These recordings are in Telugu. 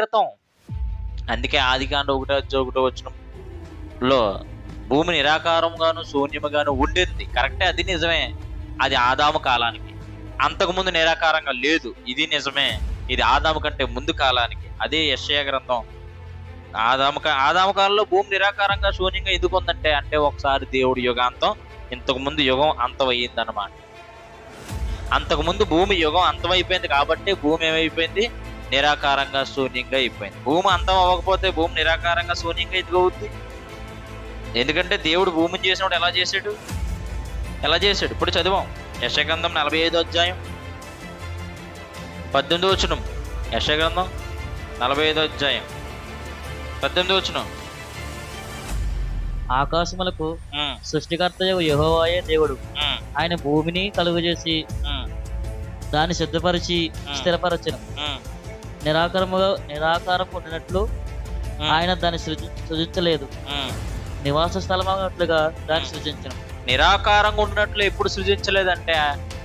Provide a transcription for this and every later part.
క్రితం. అందుకే ఆదికాండ ఒకటో అధ్యాయం ఒకటో వచనంలో భూమి నిరాకారంగాను శూన్యముగాను ఉండింది. కరెక్టే? అది నిజమే. అది ఆదాము కాలానికి. అంతకుముందు నిరాకారంగా లేదు. ఇది నిజమే. ఇది ఆదాము కంటే ముందు కాలానికి. అదే యశయ గ్రంథం. ఆదాము ఆదాము కాలంలో భూమి నిరాకారంగా శూన్యంగా ఎందుకు ఉందంటే అంటే ఒకసారి దేవుడి యుగాంతం ఇంతకు ముందు యుగం అంతమయ్యింది అనమాట అంతకుముందు భూమి యుగం అంతమైపోయింది కాబట్టి భూమి ఏమైపోయింది? నిరాకారంగా శూన్యంగా అయిపోయింది. భూమి అంతం అవ్వకపోతే భూమి నిరాకారంగా శూన్యంగా ఎందుకు అవుద్ది? ఎందుకంటే దేవుడు భూమిని చేసినప్పుడు ఎలా చేశాడు? ఎలా చేశాడు? ఇప్పుడు చదివాం యశగ్రంథం నలభై ఐదో అధ్యాయం. పద్దెనిమిది వచనం. యశగ్రంథం నలభై ఐదో అధ్యాయం. పద్దెనిమిది వచనం. ఆకాశములకు సృష్టికర్త యెహోవాయే దేవుడు. ఆయన భూమిని కలుగజేసి దాన్ని సిద్ధపరిచి. స్థిరపరచను. నిరాకారముగా నిరాకారం ఉండినట్లు ఉమ్, ఆయన దాన్ని సృజి సృజించలేదు. నివాస స్థలమన్నట్లుగా దాన్ని సృజించను నిరాకారంగా ఉన్నట్లు ఎప్పుడు సృజించలేదంటే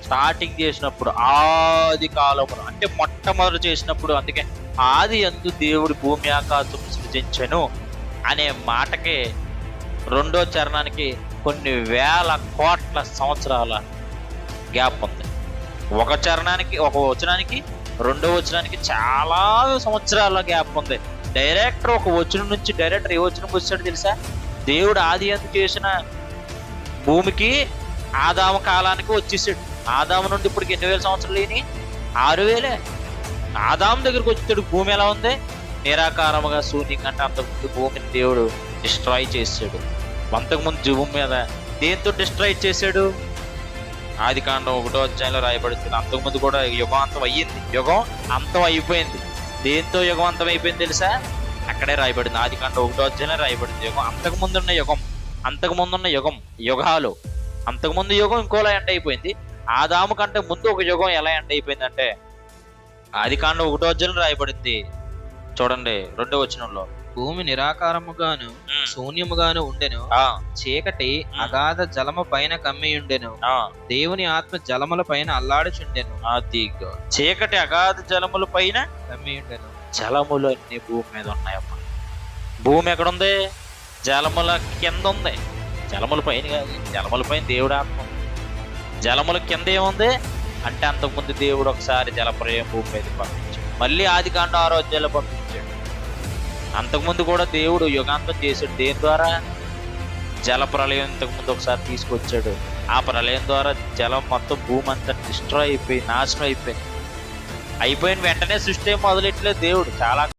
స్టార్టింగ్ చేసినప్పుడు ఆది కాలమును అంటే మొట్టమొదటి చేసినప్పుడు అందుకే ఆది అందు దేవుడు భూమి ఆకాశం సృజించెను అనే మాటకి రెండో చరణానికి కొన్ని వేల కోట్ల సంవత్సరాల గ్యాప్ ఉంది. ఒక చరణానికి ఒక వచనానికి రెండో వచనానికి చాలా సంవత్సరాల గ్యాప్ ఉంది. డైరెక్టర్ ఒక వచనం నుంచి డైరెక్టర్ ఏ వచనంకి వచ్చాడు తెలుసా? దేవుడు ఆది అంత చేసిన భూమికి ఆదాము కాలానికి వచ్చేసాడు. ఆదాము నుండి ఇప్పటికి ఎన్ని వేల సంవత్సరాలు లేని ఆరు వేలే. ఆదాము దగ్గరికి వచ్చాడు భూమి ఎలా ఉంది? నిరాకారముగా శూన్యంగా అంటే అంతకుముందు భూమిని దేవుడు డిస్ట్రాయ్ చేసాడు అంతకుముందు భూమి మీద దేంతో డిస్ట్రాయ్ చేశాడు? ఆది కాండం ఒకటో అధ్యాయంలో రాయబడుతుంది. అంతకుముందు కూడా యుగవంతం అయ్యింది. యుగం అంతం అయిపోయింది. దేంతో యుగం అంతం అయిపోయింది తెలుసా? అక్కడే రాయబడింది. ఆది కాండం ఒకటో అధ్యాయంలో రాయబడింది యుగం. అంతకుముందు ఉన్న యుగం. అంతకుముందు ఉన్న యుగం. యుగాలు. అంతకుముందు యుగం ఇంకోలా ఎండ్ అయిపోయింది. ఆదాము కంటే ముందు ఒక యుగం ఎలా ఎండ్ అయిపోయింది అంటే ఆది కాండం ఒకటో అధ్యాయంలో రాయబడింది. చూడండి రెండో వచనంలో. భూమి నిరాకారముగాను శూన్యముగాను ఉండెను. ఆ, చీకటి అగాధ జలము పైన కమ్మియుండెను. ఆ, దేవుని ఆత్మ జలముల పైన అల్లాడుచుండెను. అది. చీకటి అగాధ జలముల పైన కమ్మియుండెను. జలములు అన్ని భూమి మీద ఉన్నాయమ్మా భూమి ఎక్కడుంది? జలముల కింద ఉంది జలముల పైన కాదు జలముల పైన దేవుడు ఆత్మ. జలముల కింద ఏముంది? అంటే అంతకుముందు దేవుడు ఒకసారి జలప్రయం భూమి మీద పంపించాడు. మళ్ళీ ఆది కాండ ఆరోగ్యాలు పంపించాడు. అంతకుముందు కూడా దేవుడు యుగాంతం చేశాడు. దేని ద్వారా? జల ప్రళయం ఇంతకుముందు ఒకసారి తీసుకొచ్చాడు. ఆ ప్రళయం ద్వారా జలం మొత్తం భూమి అంతా డిస్ట్రాయ్ అయిపోయి నాశనం అయిపోయింది. అయిపోయిన వెంటనే సృష్టి మొదలెట్లేదు మొదలెట్టలేదు దేవుడు. చాలా